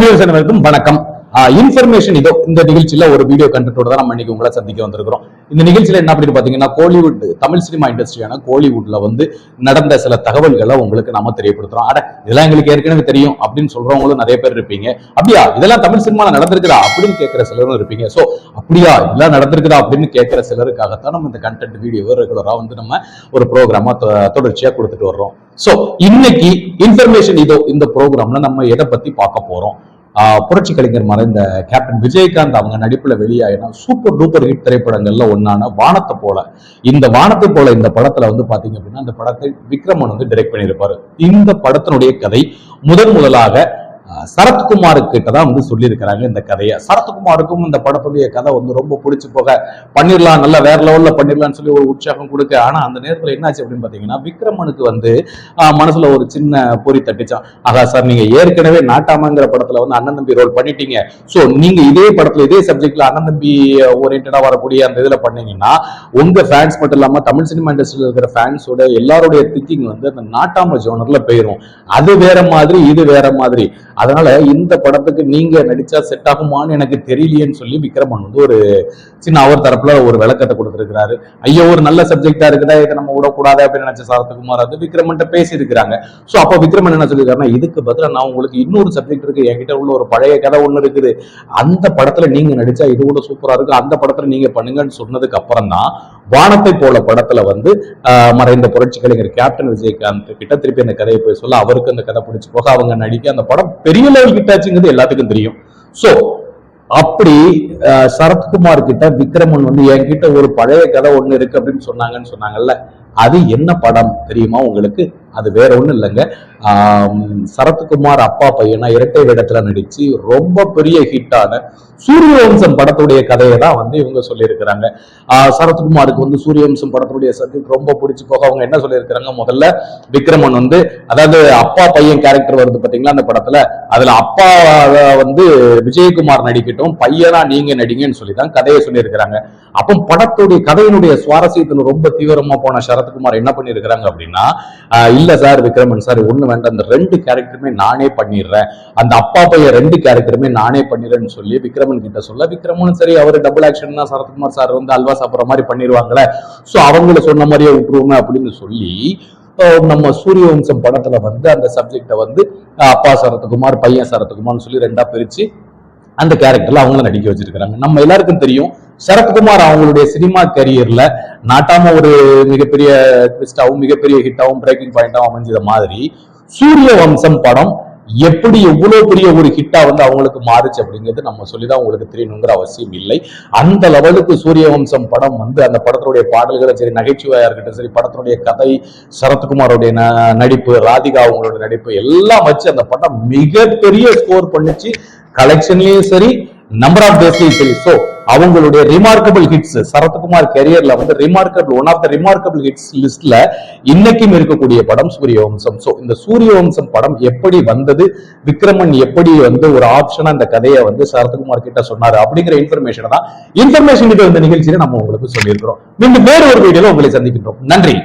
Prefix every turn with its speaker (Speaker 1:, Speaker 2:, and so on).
Speaker 1: Viewers அனைவருக்கும் வணக்கம். Information இதோ இந்த நிகழ்ச்சியில ஒரு வீடியோ கண்டென்ட்டோட தான் நம்ம இன்னைக்கு உங்களை சந்திக்க வந்திருக்கிறோம். இந்த நிகழ்ச்சியில என்ன அப்படின்னு பாத்தீங்கன்னா கோலிவுட் தமிழ் சினிமா இண்டஸ்ட்ரியான கோலிவுட்ல வந்து நடந்த சில தகவல்களை உங்களுக்கு நாம தெரியப்படுத்துறோம். அட இதெல்லாம் எங்களுக்கு ஏற்கனவே தெரியும் அப்படின்னு சொல்றவங்களும் நிறைய பேர் இருப்பீங்க. அப்படியா? இதெல்லாம் தமிழ் சினிமால நடந்திருக்குதா? அப்படின்னு கேட்கிற சிலரும் இருப்பீங்க. சோ அப்படியா? இதெல்லாம் நடந்திருக்குதா? அப்படின்னு கேட்கிற சிலருக்காகத்தான் நம்ம இந்த கண்டென்ட் வீடியோ ரெகுலரா வந்து நம்ம ஒரு ப்ரோக்ராமா தொடர்ச்சியா கொடுத்துட்டு வர்றோம். சோ இன்னைக்கு இன்ஃபர்மேஷன் இதோ இந்த ப்ரோக்ராம்ல நம்ம எதை பத்தி பார்க்க போறோம்? புரட்சி கலைஞர் மறைந்த கேப்டன் விஜயகாந்த் அவங்க நடிப்புல வெளியாயினா சூப்பர் டூப்பர் ஹிட் திரைப்படங்கள்ல ஒன்னான வானத்தை போல. இந்த வானத்தை போல இந்த படத்துல வந்து பாத்தீங்க அப்படின்னா இந்த படத்தை விக்ரமன் வந்து டைரக்ட் பண்ணியிருப்பாரு. இந்த படத்தினுடைய கதை முதன் முதலாக சரத்குமார் கிட்ட தான் வந்து சொல்லியிருக்கிறாங்க இந்த கதையை. சரத்குமாருக்கும் இந்த படத்துடைய கதை வந்து ரொம்ப பிடிச்சி போக பண்ணிடலாம் நல்லா வேற லெவல்ல பண்ணிடலாம்னு சொல்லி ஒரு உற்சாகம் கொடுக்க. ஆனா அந்த நேரத்துல என்னாச்சு அப்படின்னு பாத்தீங்கன்னா விக்ரமனுக்கு வந்து மனசுல ஒரு சின்ன பொறி தட்டிச்சான். ஆகா சார் நீங்க ஏற்கனவே நாட்டாமங்கிற படத்துல வந்து அண்ணன் தம்பி ரோல் பண்ணிட்டீங்க. சோ நீங்க இதே படத்துல இதே சப்ஜெக்ட்ல அண்ணன் தம்பி ஓரியன்டா வரக்கூடிய அந்த இதுல பண்ணீங்கன்னா உங்க ஃபேன்ஸ் மட்டும் இல்லாம தமிழ் சினிமா இண்டஸ்ட்ரியில் இருக்கிற ஃபேன்ஸோட எல்லாருடைய திங்கிங் வந்து அந்த நாட்டாம ஜோனர்ல போயிரும். அது வேற மாதிரி இது வேற மாதிரி. அதனால இந்த படத்துக்கு நீங்க நடிச்சா செட் ஆகுமான்னு எனக்கு தெரியலையேன்னு சொல்லி விக்ரமன் வந்து ஒரு சின்ன அவர் தரப்புல ஒரு விளக்கத்தை கொடுத்துருக்கிறாரு. ஐயோ ஒரு நல்ல சப்ஜெக்டா இருக்குதா? இதை நம்ம விடக்கூடாது? அப்படின்னு நினைச்ச சரத்குமார் அது விக்ரமன்ட்ட பேசியிருக்கிறாங்க. சோ அப்ப விக்ரமன் என்ன சொல்லியிருக்காருன்னா இதுக்கு பதிலா நான் உங்களுக்கு இன்னொரு சப்ஜெக்ட் இருக்கு. என்கிட்ட உள்ள ஒரு பழைய கதை ஒண்ணு இருக்குது. அந்த படத்துல நீங்க நடிச்சா இது கூட சூப்பரா இருக்கு அந்த படத்துல நீங்க பண்ணுங்கன்னு சொன்னதுக்கு அப்புறம் தான் வானத்தை போல படத்துல வந்து மறைந்த புரட்சி கலைஞர் கேப்டன் விஜயகாந்த் கிட்ட திருப்பி அந்த கதையை போய் சொல்ல அவருக்கு அந்த கதை பிடிச்சி போக அவங்க நடிக்க அந்த படம் பெரிய லெவல் கிட்டாச்சுங்கிறது எல்லாத்துக்கும் தெரியும். சோ அப்படி சரத்குமார் கிட்ட விக்ரமன் வந்து என்கிட்ட ஒரு பழைய கதை ஒண்ணு இருக்கு அப்படின்னு சொன்னாங்கன்னு சொன்னாங்கல்ல அது என்ன படம் தெரியுமா உங்களுக்கு? அது வேற ஒண்ணும் இல்லைங்க. சரத்குமார் அப்பா பையனா இரட்டை வேடத்துல நடிச்சு ரொம்ப பெரிய ஹிட்டான சூரியவம்சம் படத்துடைய கதையை தான் வந்து இவங்க சொல்லியிருக்கிறாங்க. சரத்குமாருக்கு வந்து சூரியவம்சம் படத்துடைய சப்ஜெக்ட் ரொம்ப பிடிச்சி போக அவங்க என்ன சொல்லியிருக்கிறாங்க? முதல்ல விக்ரமன் வந்து அதாவது அப்பா பையன் கேரக்டர் வருது பாத்தீங்களா அந்த படத்துல? அதுல அப்பா வந்து விஜயகுமார் நடிக்கட்டும் பையனா நீங்க நடிங்கன்னு சொல்லி தான் கதையை சொல்லியிருக்கிறாங்க. அப்போ படத்துடைய கதையினுடைய சுவாரஸ்யத்துல ரொம்ப தீவிரமா போன சரத்குமார் என்ன பண்ணியிருக்கிறாங்க அப்படின்னா இல்ல சார் விக்ரமன் சார் ஒண்ணு வேண்டாம். அந்த ரெண்டு கேரக்டருமே நானே பண்ணிடுறேன். அந்த அப்பா பையன் ரெண்டு கேரக்டருமே நானே பண்ணிடுறேன்னு சொல்லி விக்ரமன் கிட்ட சொல்ல விக்ரமனும் சரி அவர் டபுள் ஆக்ஷன் தான் சரத்குமார் சார் வந்து அல்வா சாப்பிட்ற மாதிரி பண்ணிடுவாங்களே. சோ அவங்கள சொன்ன மாதிரியே விட்டுருவோமே அப்படின்னு சொல்லி நம்ம சூரியவம்சம் படத்துல வந்து அந்த சப்ஜெக்டை வந்து அப்பா சரத்குமார் பையன் சரத்குமார்னு சொல்லி ரெண்டா பிரிச்சு அந்த கேரக்டர்ல அவங்கள நடிக்க வச்சிருக்கிறாங்க. நம்ம எல்லாருக்கும் தெரியும் சரத்குமார் அவங்களுடைய சினிமா கரியர்ல நாட்டாம ஒரு மிகப்பெரிய ட்விஸ்டாவும் மிகப்பெரிய ஹிட்டாவும் பிரேக்கிங் பாயிண்டாவும் அமைஞ்சத மாதிரி சூரிய வம்சம் படம் எப்படி எவ்வளவு பெரிய ஒரு ஹிட்டா வந்து அவங்களுக்கு மாறுச்சு அப்படிங்கிறது நம்ம சொல்லிதான் உங்களுக்கு தெரியணுங்கிற அவசியம் இல்லை. அந்த லெவலுக்கு சூரிய வம்சம் படம் வந்து அந்த படத்தினுடைய பாடல்களும் சரி நகைச்சுவையா இருக்கட்டும் சரி படத்தினுடைய கதை சரத்குமாரோடைய நடிப்பு ராதிகா அவங்களோட நடிப்பு எல்லாம் வச்சு அந்த படம் மிகப்பெரிய ஸ்கோர் பண்ணிச்சு. கலெக்ஷன்லயும் சரி நம்பர் ஆஃப் டேஸ்லயும் சரி. சோ அவங்களுடைய ரிமார்க்கபிள் ஹிட்ஸ் சரத்குமார் கெரியர்ல வந்து remarkable one of the remarkable hits லிஸ்ட்ல இன்னைக்கும் இருக்கக்கூடிய படம் சூரியவம்சம். ஸோ இந்த சூரியவம்சம் படம் எப்படி வந்தது? விக்ரமன் எப்படி வந்து ஒரு ஆப்ஷனா அந்த கதையை வந்து சரத்குமார் கிட்ட சொன்னாரு அப்படிங்கிற இன்ஃபர்மேஷன் தான் இன்ஃபர்மேஷன் கிட்ட இந்த நிகழ்ச்சியில நம்ம உங்களுக்கு சொல்லியிருக்கிறோம். மீண்டும் வேறு ஒரு வீடியோல உங்களை சந்திக்கின்றோம். நன்றி.